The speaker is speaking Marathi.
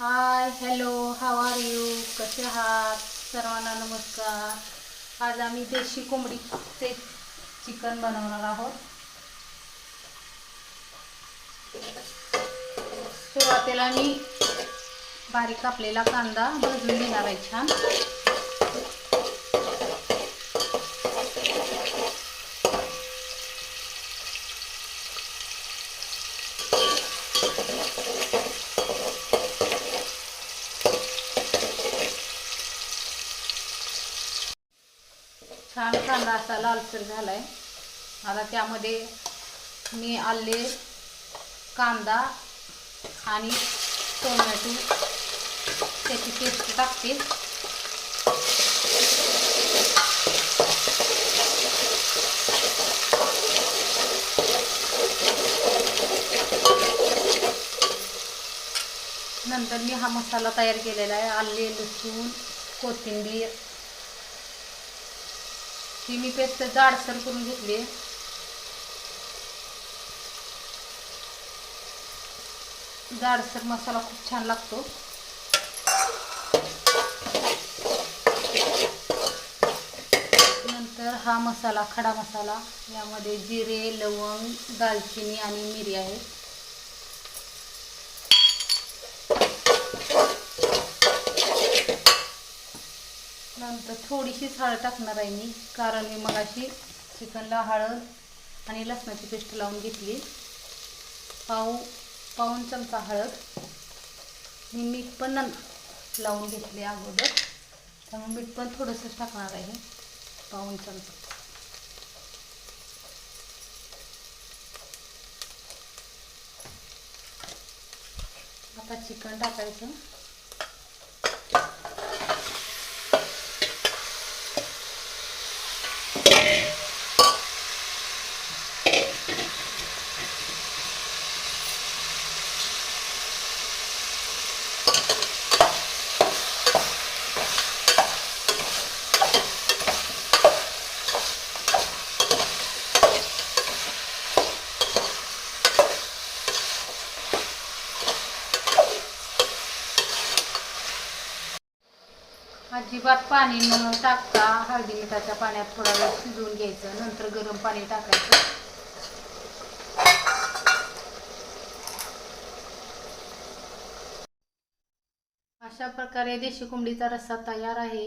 Hi hello how are you कसे आहात? सर्वांना नमस्कार. आज आम्ही देशी कोंबडीचे चिकन बनवणार आहोत. सुरुवातीला मी बारीक कापलेला कांदा भाजून घेणार आहे छान. छान कांदा असा लालसर आहे आता त्यामध्ये मी आले कांदा आणि टोमॅटो. त्याची पेस्ट टाकते. नंतर मी हा मसाला तयार केलेला आहे. आले लसूण कोथिंबीर ही मी पेस्ट जाडसर करून घेतली. जाडसर मसाला खूप छान लागतो. नंतर हा मसाला खडा मसाला यामध्ये जिरे लवंग दालचिनी आणि मिरी आहे तर थोडीशीच हळद टाकणार आहे मी कारण मी मगाशी चिकनला हळद आणि लसणाची पेस्ट लावून घेतली. पाऊ पाऊन चमचा हळद. मी मीठ पण नं- लावून घेतले अगोदर. त्यामुळे मीठ पण थोडंसंच टाकणार आहे. पाऊन चमचा. आता चिकन टाकायचं. अजिबात पाणी न टाकता हळदी मिठाच्या पाण्यात थोडा वेळ शिजवून घ्यायचं. नंतर गरम पाणी टाकायचं. अशा प्रकारे देशी कोंबडीचा रस्सा तयार आहे.